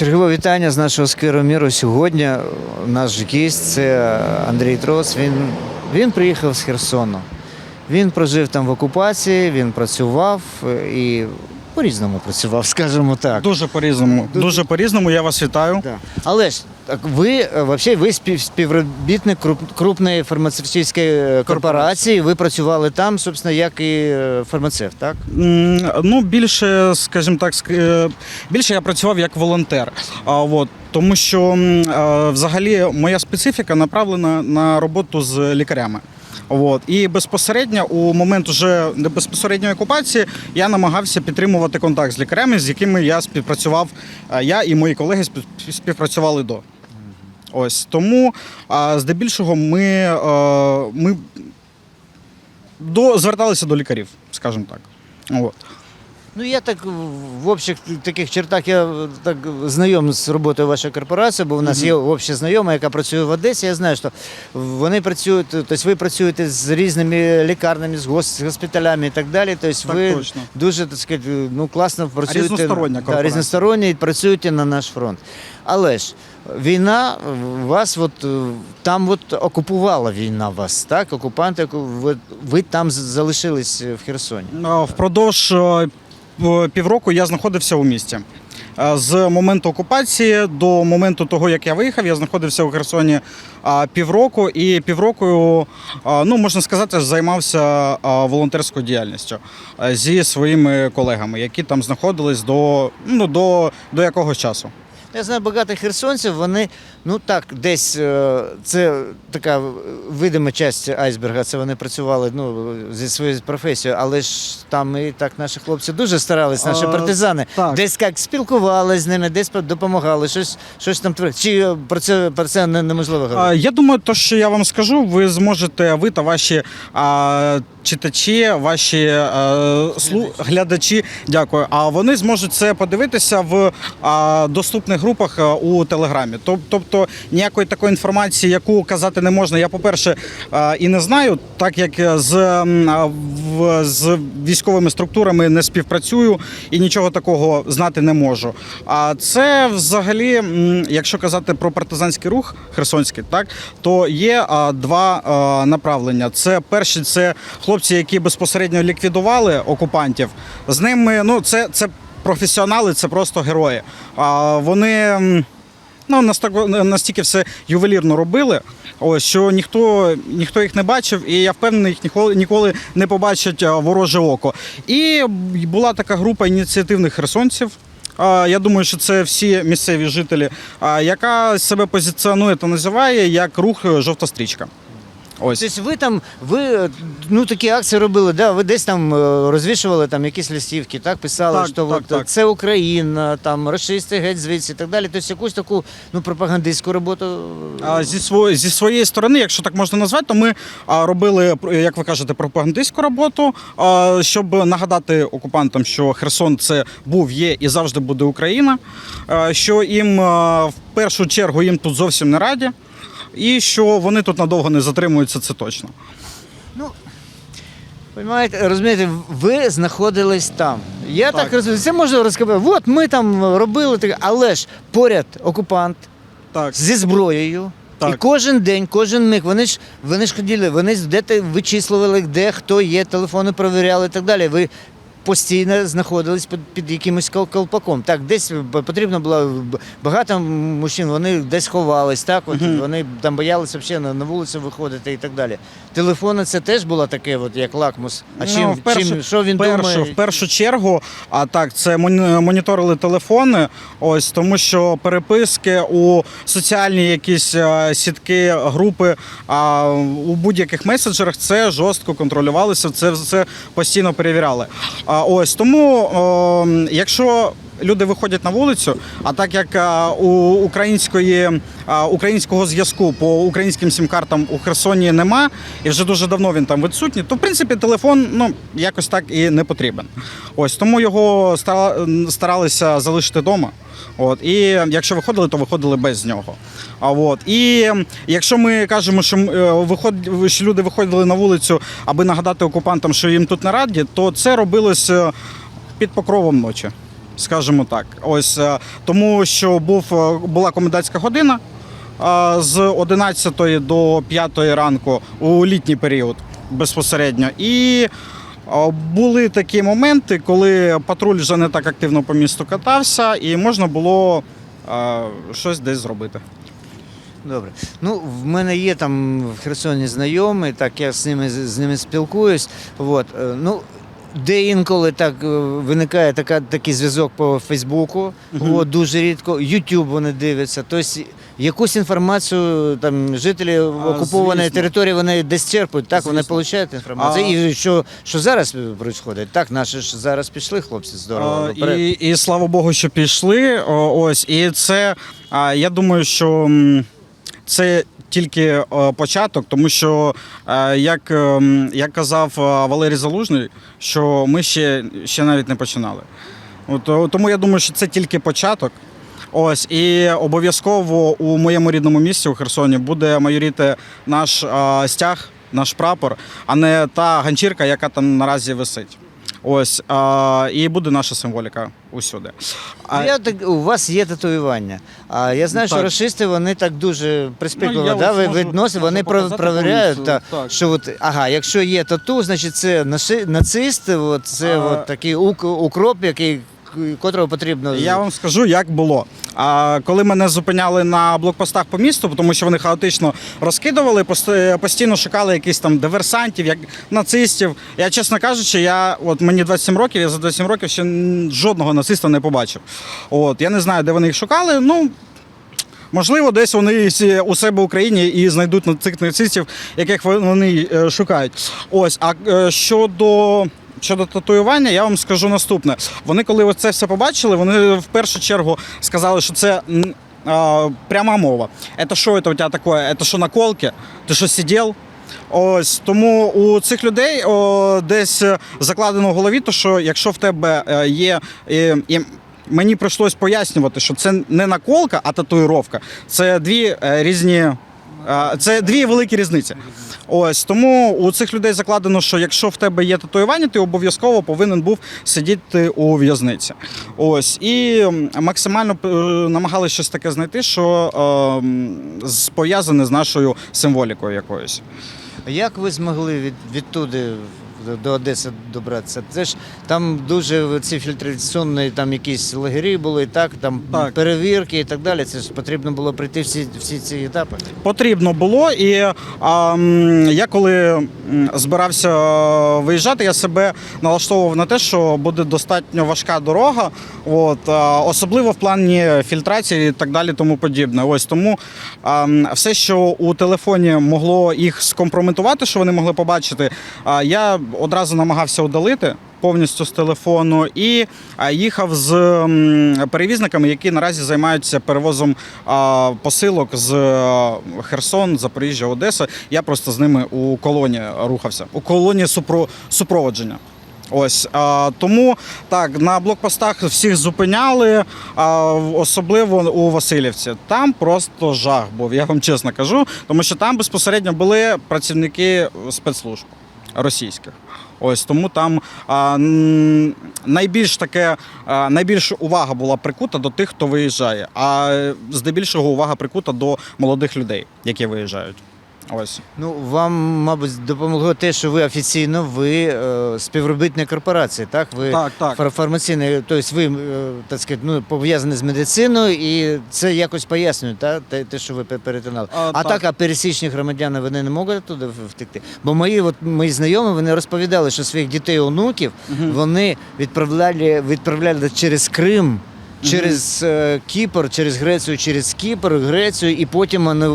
Чергове вітання з нашого скверу міру. Сьогодні наш гість це Андрій Трос. Він, він приїхав з Херсону. Він прожив там в окупації, він працював е, і по-різному працював, скажімо так. Дуже по-різному. Дуже- по-різному, я вас вітаю. Да. Але ж ви е, вообще ви спів, співробітник крупної фармацевтичної е, корпорації. Ви працювали там, собственно, як і е, фармацевт, так? Ну, більше, скажімо так, більше я працював як волонтер. А, от, тому що взагалі моя специфіка направлена на роботу з лікарями. От. І безпосередньо у момент уже безпосередньої окупації я намагався підтримувати контакт з лікарями, з якими я співпрацював. Я і мої колеги спів- співпрацювали до. Ось тому а, здебільшого ми, е, ми до, зверталися до лікарів, скажімо так. От. Ну я так в общих таких чертах я так знайом з роботою вашої корпорації, бо у нас є обща знайома, яка працює в Одесі. Я знаю, що вони працюють, тобто ви працюєте з різними лікарнями, з гос- госпіталями і так далі. Тобто Так ви точно. дуже так сказати, ну класно працюєте Різностороння да, корпорація. і працюєте на наш фронт. Але ж війна вас от е, там от окупувала війна вас, так? Окупанти, ви, ви там залишились в Херсоні. Впродовж е, півроку я знаходився у місті. Е, З моменту окупації до моменту того, як я виїхав, я знаходився у Херсоні півроку, і півроку, ну можна сказати, займався волонтерською діяльністю зі своїми колегами, які там знаходились до, ну, до, до якогось часу. Я знаю багато херсонців, вони ну так, десь е, це така видима частина айсберга, це вони працювали ну, зі своєю професією, але ж там і так наші хлопці дуже старались, наші А, партизани. так. Десь як спілкувалися з ними, десь допомагали, щось, щось там творили. Чи е, про це, про це неможливо говорити? Я думаю, то, що я вам скажу, ви зможете, ви та ваші а, читачі, ваші а, слу, глядачі, дякую. А вони зможуть це подивитися в а, доступних групах у Телеграмі. Тоб- Тобто ніякої такої інформації, яку казати не можна. Я, по-перше, і не знаю, так як з, а, в, з військовими структурами не співпрацюю і нічого такого знати не можу. А це взагалі, якщо казати про партизанський рух херсонський, так то є два направлення. Це перші, це хлопці, які безпосередньо ліквідували окупантів. З ними ну це, це професіонали, це просто герої. А вони. Ну, настільки, все ювелірно робили, ось, що ніхто, ніхто їх не бачив, і я впевнений, їх ніколи, ніколи не побачить вороже око. І була така група ініціативних херсонців. Я думаю, що це всі місцеві жителі, яка себе позиціонує та називає як рух жовта стрічка. Ось. Тобто ви там, ви е, ну такі акції робили, да? ви десь там е, розвішували там якісь листівки, так писали, Так, що так, от, так. це Україна, там расисти геть звідси і так далі. Тобто якусь таку ну, пропагандистську роботу. А, Зі своєї, зі своєї сторони, якщо так можна назвати, то ми а, робили, як ви кажете, пропагандистську роботу, а, щоб нагадати окупантам, що Херсон це був, є і завжди буде Україна, а, що їм а, в першу чергу їм тут зовсім не раді, і що вони тут надовго не затримуються, це точно. Понимаєте, розумієте, ви знаходились там. Я так, Так. розумію, це можна розказати. От ми там робили таке, але ж поряд окупант Так. зі зброєю. Так. І кожен день, кожен миг, вони ж вони ж ходили, вони ж де вичислювали, де хто є, телефони перевіряли і так далі. Ви постійно знаходились під, під якимось колпаком. Так, десь потрібно було багато мужчин, вони десь ховались, так, от, вони там боялися взагалі на, на вулицю виходити і так далі. Телефони це теж було таке, от, як лакмус. А чим, Ну, в першу- чим що він першу, думає? в першу чергу, а так, це моні- моніторили телефони, ось тому що переписки у соціальні якісь е, сітки, групи, а у будь-яких меседжерах це жорстко контролювалося, це все постійно перевіряли. А ось тому, якщо люди виходять на вулицю, а так як у української українського зв'язку по українським сім-картам у Херсоні нема, і вже дуже давно він там відсутній, то в принципі телефон ну якось так і не потрібен. Ось тому його стара- старалися залишити вдома. От і якщо виходили, то виходили без нього. А от і якщо ми кажемо, що е, виход, що люди виходили на вулицю, аби нагадати окупантам, що їм тут не раді, то це робилось е, під покровом ночі. Скажімо так. Ось е, тому, що був е, була комендантська година е, з 11 до 5 ранку у літній період безпосередньо. І були такі моменти, коли патруль вже не так активно по місту катався, і можна було щось десь зробити. Добре. Ну, в мене є там в Херсоні знайомі, так я з ними з ними спілкуюсь. От, ну, де інколи так е, виникає така, такий зв'язок по Фейсбуку, Мгм. от, дуже рідко. Ютуб вони дивляться. Тобто якусь інформацію там жителі окупованої звісно. території вони десь черпають, так вони отримують інформацію. А- І що, що зараз відбувається? Так, наші ж зараз пішли, хлопці, здорово. А. І, і слава Богу, що пішли. Ось, і це а, я думаю, що це тільки е, початок, тому що, е, як, ем, як казав е, Валерій Залужний, що ми ще, ще навіть не починали. От, тому я думаю, що це тільки початок. Ось і обов'язково у моєму рідному місті у Херсоні буде майоріти наш а, стяг, наш прапор, а не та ганчірка, яка там наразі висить. Ось а, і буде наша символіка усюди. А, Ну, я так, у вас є татуювання. А я знаю, що расисти вони так дуже прискіпливо Ну, да, ви відносять, вони провіряють, та, так. що от, ага, якщо є тату, значить це наци, нацисти, от, це А- от такий укроп, який, котрого потрібно. Я вам скажу, як було. А коли мене зупиняли на блокпостах по місту, тому що вони хаотично розкидували, пост- постійно шукали якісь там диверсантів, як нацистів. Я, чесно кажучи, я от мені 27 років, я за 27 років ще жодного нациста не побачив. От я не знаю, де вони їх шукали. Ну. Можливо, десь вони у себе в Україні і знайдуть на цих нацистів, яких вони е, шукають. Ось, а е, щодо. Щодо татуювання, я вам скажу наступне. Вони, коли це все побачили, вони в першу чергу сказали, що це а, пряма мова. Це що це у тебе таке? Це що наколки? Ти що сидів? Ось тому у цих людей о, десь закладено в голові, то що якщо в тебе е, є. е, і Мені прийшлось пояснювати, що це не наколка, а татуїровка. Це дві е, різні. Це дві великі різниці. Ось тому у цих людей закладено, що якщо в тебе є татуювання, ти обов'язково повинен був сидіти у в'язниці. Ось і максимально е, намагалися щось таке знайти, що е, пов'язане з нашою символікою якоюсь. Як ви змогли від, відтуди до- Одеси добратися? Це ж там дуже ці фільтраційні там якісь лагері були, так, там Так. перевірки і так далі. Це ж потрібно було пройти всі, всі ці етапи. потрібно було. І а, м, я коли м, збирався е, виїжджати, я себе налаштовував на те, що буде достатньо важка дорога, от, а, особливо в плані фільтрації і так далі, тому подібне. Ось тому а, м, все, що у телефоні могло їх скомпрометувати, що вони могли побачити, а, я одразу намагався удалити. Повністю з телефону і їхав з перевізниками, які наразі займаються перевозом посилок з е, Херсон, Запоріжжя, Одеса. Я просто з ними у колоні рухався, у колоні супро, супроводження. Ось тому так на блокпостах всіх зупиняли, а, особливо у Васильівці. Там просто жах був, я вам чесно кажу, тому що там безпосередньо були працівники спецслужб російських. Ось тому там а, найбільш таке, а, найбільш увага була прикута до тих, хто виїжджає, а здебільшого увага прикута до молодих людей, які виїжджають. Ось. Ну, вам, мабуть, допомогло те, що ви офіційно ви е, співробітник корпорації, так? Ви Так, так. фар- фармаційний, тобто ви, е, так сказати, ну, пов'язані з медициною, і це якось пояснює, так? Те, те, що ви перетинали. А, А, так. так, а пересічні громадяни вони не можуть туди втекти. Бо мої, от, мої знайомі вони розповідали, що своїх дітей, онуків вони відправляли, відправляли через Крим. Через е, Кіпр, через Грецію, через Кіпр, Грецію, і потім вони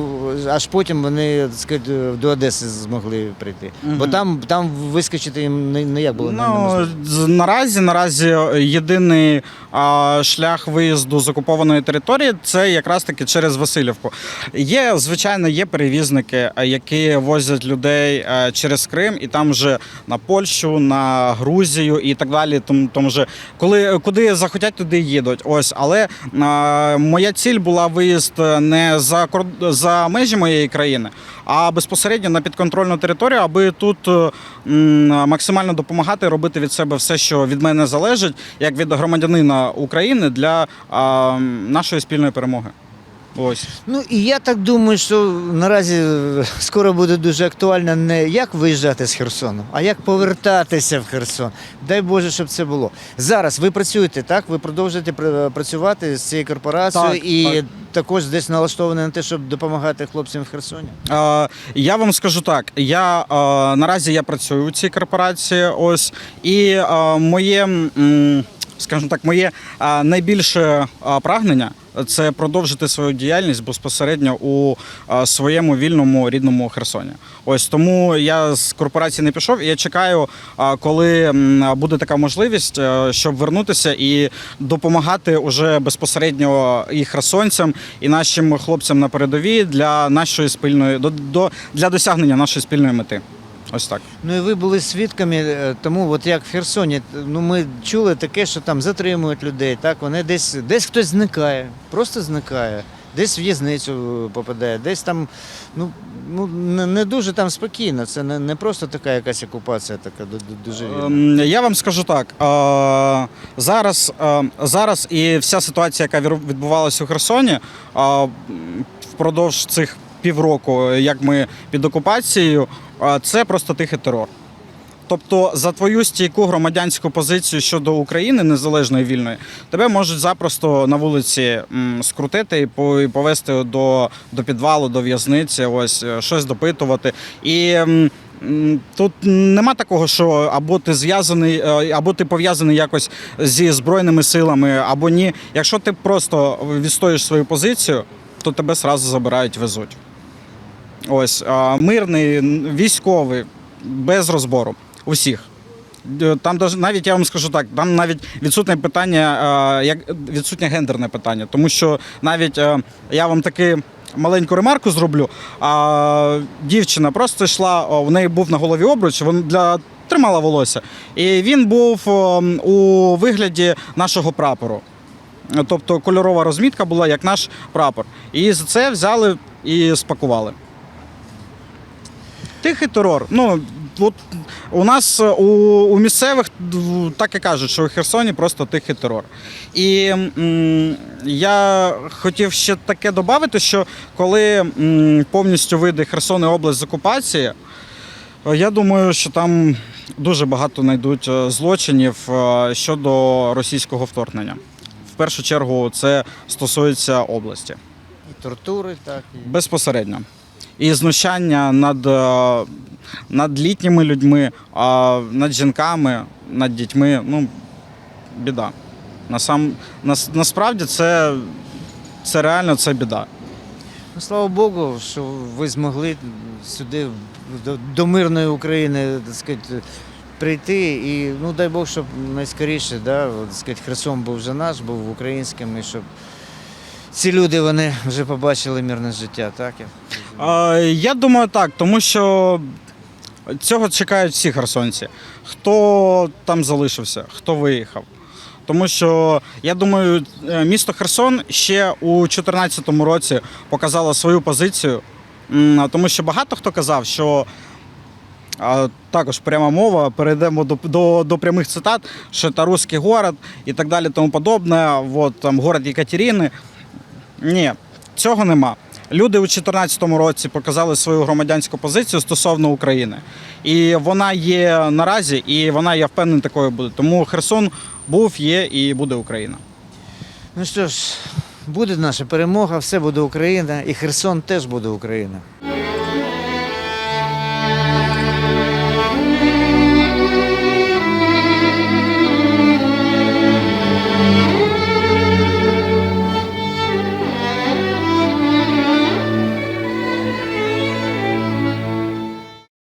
аж потім вони так сказати, до Одеси змогли прийти. Бо там, там вискочити їм не, не як було Ну, неможливо. з- наразі, наразі єдиний а, шлях виїзду з окупованої території це якраз таки через Васильівку. Є, звичайно, є перевізники, а, які возять людей а, через Крим, і там вже на Польщу, на Грузію і так далі. Тому, тому вже коли куди захотять, туди їдуть. Ось, але а, моя ціль була виїзд не за за межі моєї країни, а безпосередньо на підконтрольну територію, аби тут е, м, максимально допомагати робити від себе все, що від мене залежить, як від громадянина України для а, нашої спільної перемоги. Ось. Ну і я так думаю, що наразі е, скоро буде дуже актуально не як виїжджати з Херсону, а як повертатися в Херсон. Дай Боже, щоб це було. Зараз ви працюєте, так? Ви продовжуєте пр- працювати з цією корпорацією Так, і так. також десь налаштовані на те, щоб допомагати хлопцям в Херсоні. Е, Я вам скажу так: я е, наразі я працюю у цій корпорації. Ось і е, моє, скажімо так, моє е, найбільше е, прагнення. Це продовжити свою діяльність безпосередньо у своєму вільному рідному Херсоні. Ось тому я з корпорації не пішов. І я чекаю, коли буде така можливість, е, щоб вернутися і допомагати уже безпосередньо і херсонцям, і нашим хлопцям на передовій для нашої спільної до для досягнення нашої спільної мети. Ось так. Ну і ви були свідками е, тому, от як в Херсоні, ну ми чули таке, що там затримують людей, так вони десь десь хтось зникає, просто зникає, десь в в'язницю попадає, десь там ну, ну не, дуже там спокійно. Це не, не просто така якась окупація, така ду- ду- дуже. Ем, Я вам скажу так: е, зараз, е, зараз і вся ситуація, яка відбувалася у Херсоні, е, впродовж цих півроку, як ми під окупацією, е, це просто тихий терор. Тобто за твою стійку громадянську позицію щодо України незалежної вільної тебе можуть запросто на вулиці скрутити і по- і повести до, до підвалу, до в'язниці, ось е, щось допитувати. І тут нема такого, що або ти зв'язаний, е, або ти пов'язаний якось зі збройними силами, або ні. Якщо ти просто відстоїш свою позицію, то тебе сразу забирають, везуть. Ось а, мирний, військовий, без розбору. Усіх. Там навіть я вам скажу так, там навіть відсутне питання, як відсутнє гендерне питання, тому що навіть е, я вам таки маленьку ремарку зроблю. А дівчина просто йшла, в неї був на голові обруч, вона для тримала волосся, і він був у вигляді нашого прапору. Тобто кольорова розмітка була як наш прапор. І за це взяли і спакували. Тихий терор. Ну, от у нас е, у, у місцевих так і кажуть, що у Херсоні просто тихий терор. І м, я хотів ще таке додати, що коли м, повністю вийде Херсон і область з окупації, е, я думаю, що там дуже багато знайдуть е, злочинів щодо російського вторгнення. В першу чергу це стосується області І тортури, так і безпосередньо. І знущання над, е, над літніми людьми, над жінками, над дітьми ну, біда. Насам, нас, насправді це, це реально це біда. Ну, слава Богу, що ви змогли сюди до, до мирної України так сказати, прийти. І ну дай Бог, щоб найскоріше, да, так сказати, Херсон був вже наш, був українським, і щоб ці люди вони вже побачили мирне життя, так? Е, Я думаю, так, тому що цього чекають всі херсонці. Хто там залишився, хто виїхав. Тому що я думаю, е, місто Херсон ще у 2014 році показало свою позицію, тому що багато хто казав, що а, також пряма мова, перейдемо до, до, до прямих цитат, що це русський город і так далі, тому подобне. Вот, там, город Екатерини. Ні, цього нема. Люди у 2014 році показали свою громадянську позицію стосовно України. І вона є наразі, і вона, я впевнений, такою буде. Тому Херсон був, є і буде Україна. Ну що ж, буде наша перемога, все буде Україна, і Херсон теж буде Україна.